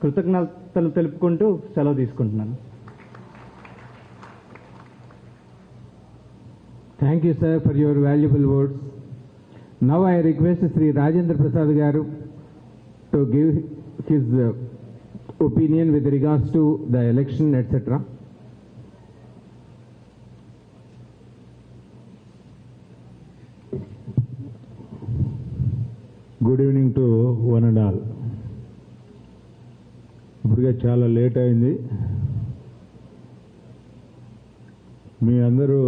కృతజ్ఞతలు తెలుపుకుంటూ సెలవు తీసుకుంటున్నాను. Thank you sir for your valuable words now I request Shri Rajendra Prasad garu to give his opinion with regards to the election etcetera good evening to one and all ఇప్పటికే చాలా late అయింది. మీ అందరూ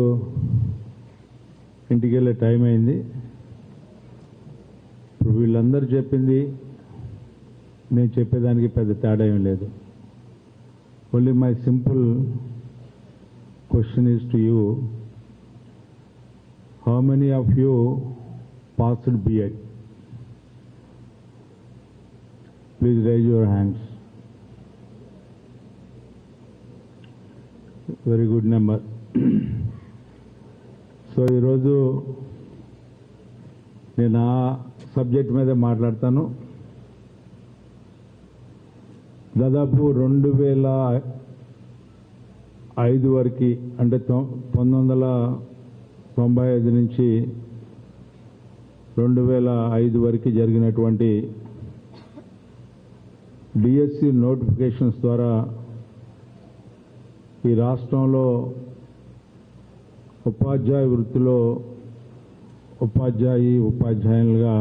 ఇంటికి వెళ్ళే time అయింది. ఇప్పుడు వీళ్ళందరూ చెప్పింది నేను చెప్పేదానికి పెద్ద తేడా ఏం లేదు. Only my simple question is to you how many of you passed B Ed please raise your hands very good number. So ఈరోజు నేను ఆ సబ్జెక్ట్ మీద మాట్లాడతాను. దాదాపు రెండు వేల ఐదు వరకు అంటే పంతొమ్మిది వందల తొంభై ఐదు నుంచి రెండు వేల ఐదు వరకు జరిగినటువంటి డిఎస్సి నోటిఫికేషన్స్ ద్వారా ఈ రాష్ట్రంలో ఉపాధ్యాయ వృత్తిలో ఉపాధ్యాయి ఉపాధ్యాయులుగా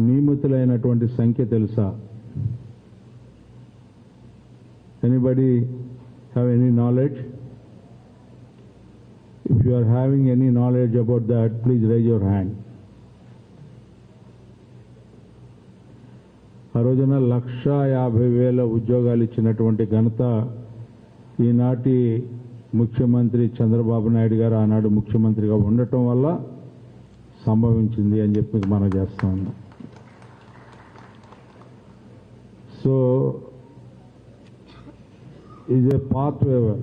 నియమితులైనటువంటి సంఖ్య తెలుసా? Anybody have any knowledge if you are having any knowledge about that please raise your hand ఆ రోజున లక్ష యాభై వేల ఉద్యోగాలు ఇచ్చినటువంటి ఘనత ఈనాటి ముఖ్యమంత్రి చంద్రబాబు నాయుడు గారు ఆనాడు ముఖ్యమంత్రిగా ఉండటం వల్ల సంభవించింది అని చెప్పి మనం చేస్తా ఉన్నాం. So is a path waiver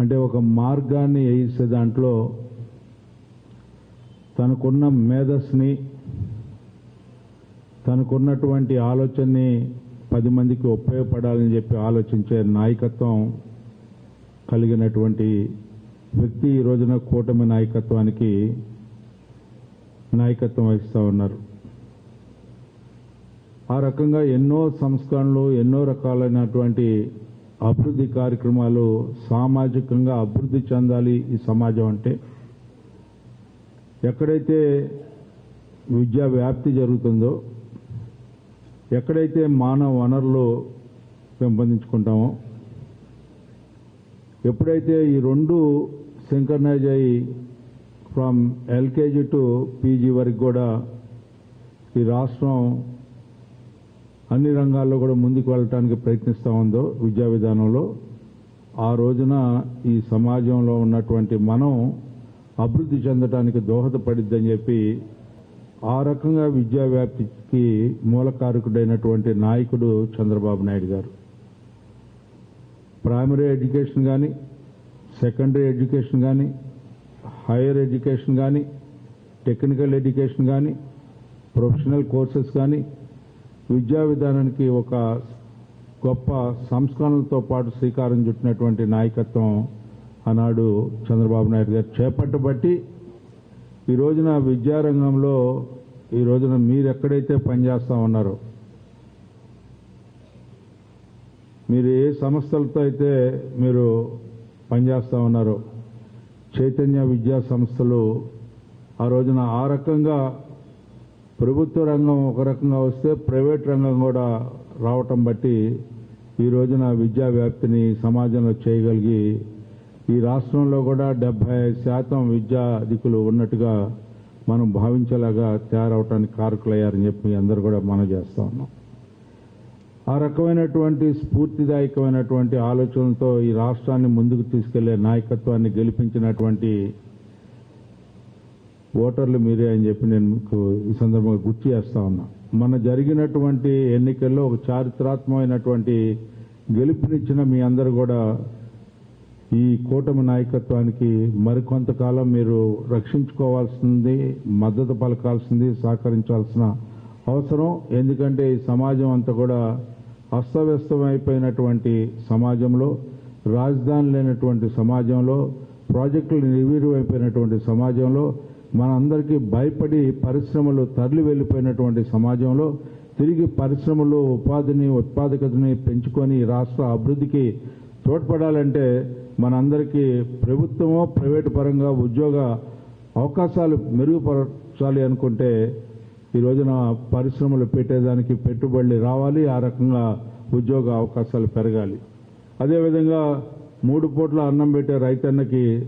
అంటే ఒక మార్గాన్ని వేయిస్తే దాంట్లో తనకున్న మేధస్ని తనకున్నటువంటి ఆలోచనని పది మందికి ఉపయోగపడాలని చెప్పి ఆలోచించే నాయకత్వం కలిగినటువంటి వ్యక్తి ఈ రోజున కూటమి నాయకత్వానికి నాయకత్వం వహిస్తూ ఉన్నారు. ఆ రకంగా ఎన్నో సంస్కరణలు ఎన్నో రకాలైనటువంటి అభివృద్ధి కార్యక్రమాలు సామాజికంగా అభివృద్ధి చెందాలి ఈ సమాజం అంటే. ఎక్కడైతే విద్యా వ్యాప్తి జరుగుతుందో ఎక్కడైతే మానవ వనరులు పెంపొందించుకుంటామో ఎప్పుడైతే ఈ రెండు సింకర్నైజ్ అయ్యి ఫ్రమ్ ఎల్కేజీ టు పీజీ వరకు కూడా ఈ రాష్ట్రం అన్ని రంగాల్లో కూడా ముందుకు వెళ్ళటానికి ప్రయత్నిస్తూ ఉందో విద్యా విధానంలో ఆ రోజున ఈ సమాజంలో ఉన్నటువంటి మనం అభివృద్ధి చెందటానికి దోహదపడిద్దని చెప్పి ఆ రకంగా విద్యా వ్యాప్తికి మూలకారకుడైనటువంటి నాయకుడు చంద్రబాబు నాయుడు గారు. ప్రైమరీ ఎడ్యుకేషన్ కానీ సెకండరీ ఎడ్యుకేషన్ కానీ హైయర్ ఎడ్యుకేషన్ కానీ టెక్నికల్ ఎడ్యుకేషన్ కానీ ప్రొఫెషనల్ కోర్సెస్ కానీ విద్యా విధానానికి ఒక గొప్ప సంస్కరణలతో పాటు శ్రీకారం చుట్టినటువంటి నాయకత్వం ఆనాడు చంద్రబాబు నాయుడు గారు చేపట్టబట్టి ఈ రోజున విద్యారంగంలో ఈ రోజున మీరు ఎక్కడైతే పనిచేస్తా ఉన్నారో మీరు ఏ సంస్థలతో అయితే మీరు పనిచేస్తా ఉన్నారో చైతన్య విద్యా సంస్థలు ఆ రోజున ఆ రకంగా ప్రభుత్వ రంగం ఒక రకంగా వస్తే ప్రైవేట్ రంగం కూడా రావటం బట్టి ఈ రోజున విద్యా వ్యాప్తిని సమాజంలో చేయగలిగి ఈ రాష్ట్రంలో కూడా డెబ్బై శాతం విద్యా దిక్కులు ఉన్నట్టుగా మనం భావించేలాగా తయారవటానికి కారకులయ్యారని చెప్పి అందరూ కూడా మనం చేస్తా ఉన్నాం. ఆ రకమైనటువంటి స్ఫూర్తిదాయకమైనటువంటి ఆలోచనలతో ఈ రాష్ట్రాన్ని ముందుకు తీసుకెళ్ళే నాయకత్వాన్ని గెలిపించినటువంటి ఓటర్లు మీరే అని చెప్పి నేను మీకు ఈ సందర్భంగా గుర్తు చేస్తా ఉన్నా. మన జరిగినటువంటి ఎన్నికల్లో ఒక చారిత్రాత్మకమైనటువంటి గెలుపునిచ్చిన మీ అందరు కూడా ఈ కూటమి నాయకత్వానికి మరికొంతకాలం మీరు రక్షించుకోవాల్సింది మద్దతు పలకాల్సింది సహకరించాల్సిన అవసరం. ఎందుకంటే ఈ సమాజం అంతా కూడా అస్తవ్యస్తమైపోయినటువంటి సమాజంలో రాజధాని లేనటువంటి సమాజంలో ప్రాజెక్టులు నిర్వీర్యమైపోయినటువంటి సమాజంలో మనందరికీ భయపడి పరిశ్రమలు తరలి వెళ్ళిపోయినటువంటి సమాజంలో తిరిగి పరిశ్రమలు ఉపాధిని ఉత్పాదకతని పెంచుకొని రాష్ట్ర అభివృద్ధికి తోడ్పడాలంటే మనందరికీ ప్రభుత్వమో ప్రైవేటు పరంగా ఉద్యోగ అవకాశాలు మెరుగుపరచాలి అనుకుంటే ఈ రోజున పరిశ్రమలు పెట్టేదానికి పెట్టుబడులు రావాలి ఆ రకంగా ఉద్యోగ అవకాశాలు పెరగాలి. అదేవిధంగా మూడు పూట్ల అన్నం పెట్టే రైతన్నకి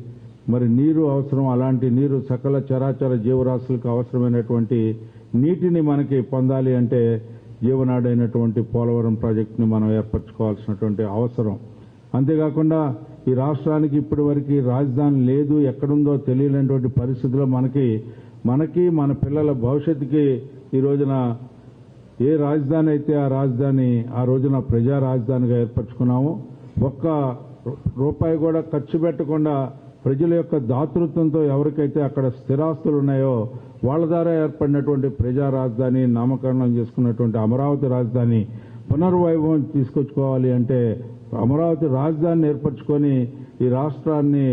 మరి నీరు అవసరం అలాంటి నీరు సకల చరాచర జీవరాశులకు అవసరమైనటువంటి నీటిని మనకి పొందాలి అంటే జీవనాడైనటువంటి పోలవరం ప్రాజెక్టుని మనం ఏర్పరచుకోవాల్సినటువంటి అవసరం. అంతేకాకుండా ఈ రాష్ట్రానికి ఇప్పటి వరకు రాజధాని లేదు ఎక్కడుందో తెలియనటువంటి పరిస్థితిలో మనకి మనకి మన పిల్లల భవిష్యత్తుకి ఈ రోజున ఏ రాజధాని అయితే ఆ రాజధాని ఆ రోజున ప్రజా రాజధానిగా ఏర్పరచుకున్నాము ఒక్క రూపాయి కూడా ఖర్చు పెట్టకుండా ప్రజల యొక్క దాతృత్వంతో ఎవరికైతే అక్కడ స్థిరాస్తులు ఉన్నాయో వాళ్ళ ద్వారా ఏర్పడినటువంటి ప్రజా రాజధాని నామకరణం చేసుకున్నటువంటి అమరావతి రాజధాని పునర్వైభవం తీసుకొచ్చుకోవాలి అంటే అమరావతి రాజధానిని ఏర్పరచుకొని ఈ రాష్ట్రాన్ని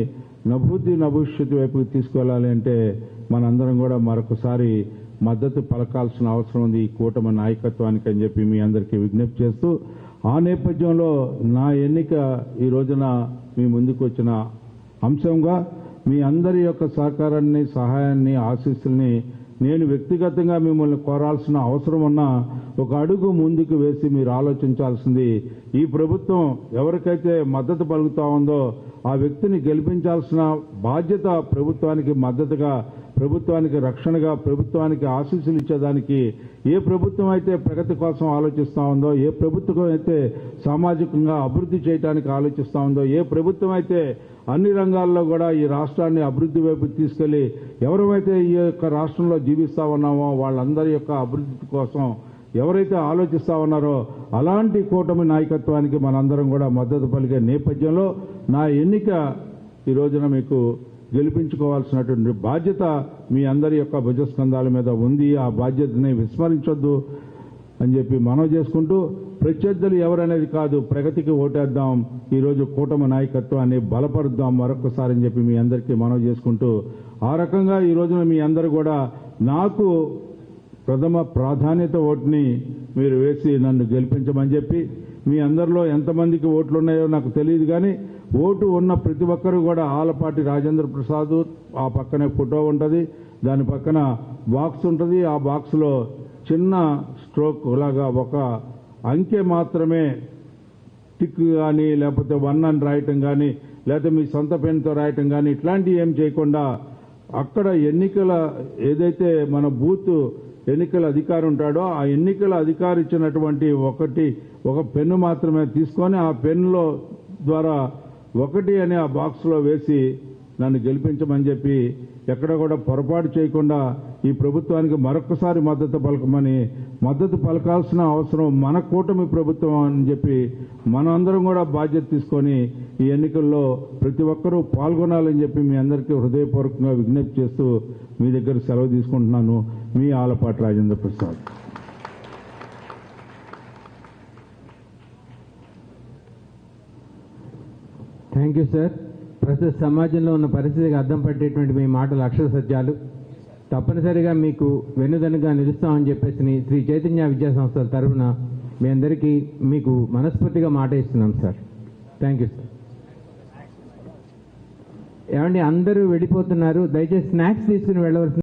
నభూతి నభవిష్యత్తు వైపుకి తీసుకెళ్ళాలి అంటే మనందరం కూడా మరొకసారి మద్దతు పలకాల్సిన అవసరం ఉంది ఈ కూటమి నాయకత్వానికి అని చెప్పి మీ అందరికీ విజ్ఞప్తి చేస్తూ ఆ నేపథ్యంలో నా ఎన్నిక ఈ రోజున మీ ముందుకు వచ్చిన అంశంగా మీ అందరి యొక్క సహకారాన్ని సహాయాన్ని ఆశీస్సుల్ని నేను వ్యక్తిగతంగా మిమ్మల్ని కోరాల్సిన అవసరం ఉన్నా ఒక అడుగు ముందుకు వేసి మీరు ఆలోచించాల్సింది ఈ ప్రభుత్వం ఎవరికైతే మద్దతు పలుకుతా ఉందో ఆ వ్యక్తిని గెలిపించాల్సిన బాధ్యత ప్రభుత్వానికి మద్దతుగా ప్రభుత్వానికి రక్షణగా ప్రభుత్వానికి ఆశీస్సులు ఇచ్చేదానికి ఏ ప్రభుత్వం అయితే ప్రగతి కోసం ఆలోచిస్తూ ఉందో ఏ ప్రభుత్వం అయితే సామాజికంగా అభివృద్ధి చేయడానికి ఆలోచిస్తూ ఉందో ఏ ప్రభుత్వం అయితే అన్ని రంగాల్లో కూడా ఈ రాష్ట్రాన్ని అభివృద్ధి వైపు తీసుకెళ్ళి ఎవరైతే ఈ యొక్క రాష్ట్రంలో జీవిస్తా ఉన్నామో వాళ్ళందరి యొక్క అభివృద్ధి కోసం ఎవరైతే ఆలోచిస్తా ఉన్నారో అలాంటి కూటమి నాయకత్వానికి మనందరం కూడా మద్దతు పలికే నేపథ్యంలో నా ఎన్నిక ఈ రోజున మీకు గెలిపించుకోవాల్సినటువంటి బాధ్యత మీ అందరి యొక్క భుజస్కంధాల మీద ఉంది. ఆ బాధ్యతని విస్మరించొద్దు అని చెప్పి మనవి చేసుకుంటూ ప్రత్యర్థులు ఎవరనేది కాదు ప్రగతికి ఓటేద్దాం ఈరోజు కూటమి నాయకత్వాన్ని బలపరుద్దాం మరొకసారి అని చెప్పి మీ అందరికీ మనవి చేసుకుంటూ ఆ రకంగా ఈ రోజున మీ అందరు కూడా నాకు ప్రథమ ప్రాధాన్యత ఓటుని మీరు వేసి నన్ను గెలిపించమని చెప్పి మీ అందరిలో ఎంతమందికి ఓట్లు ఉన్నాయో నాకు తెలియదు కానీ ఓటు ఉన్న ప్రతి ఒక్కరూ కూడా ఆలపాటి రాజేంద్ర ప్రసాద్ ఆ పక్కనే ఫోటో ఉంటుంది. దాని పక్కన బాక్స్ ఉంటుంది. ఆ బాక్స్లో చిన్న స్ట్రోక్ లాగా ఒక అంకె మాత్రమే టిక్ కానీ లేకపోతే వన్ అని రాయటం కానీ లేకపోతే మీ సొంత పెన్తో రాయటం కానీ ఇట్లాంటివి ఏం చేయకుండా అక్కడ ఎన్నికల ఏదైతే మన బూత్ ఎన్నికల అధికారి ఉంటాడో ఆ ఎన్నికల అధికారి ఇచ్చినటువంటి ఒకటి ఒక పెన్ను మాత్రమే తీసుకొని ఆ పెన్నులో ద్వారా ఒకటి అని ఆ బాక్స్లో వేసి నన్ను గెలిపించమని చెప్పి ఎక్కడ కూడా పొరపాటు చేయకుండా ఈ ప్రభుత్వానికి మరొకసారి మద్దతు పలకమని మద్దతు పలకాల్సిన అవసరం మన కూటమి ప్రభుత్వం అని చెప్పి మనందరం కూడా బాధ్యత తీసుకొని ఈ ఎన్నికల్లో ప్రతి ఒక్కరూ పాల్గొనాలని చెప్పి మీ అందరికీ హృదయపూర్వకంగా విజ్ఞప్తి చేస్తూ మీ దగ్గర సెలవు తీసుకుంటున్నాను. మీ Alapati Rajendra Prasad. Thank you sir. ప్రస్తుత సమాజంలో ఉన్న పరిస్థితికి అర్థం పట్టేటువంటి మీ మాటలు అక్షర సత్యాలు. తప్పనిసరిగా మీకు వెన్నుదన్నుగా నిలుస్తామని చెప్పేసి శ్రీ చైతన్య విద్యా సంస్థల తరఫున మీ అందరికీ మీకు మనస్ఫూర్తిగా మాట ఇస్తున్నాం సార్. థ్యాంక్ యూ సార్ ఏమండి అందరూ వెళ్ళిపోతున్నారు. దయచేసి స్నాక్స్ తీసుకుని వెళ్ళవలసింది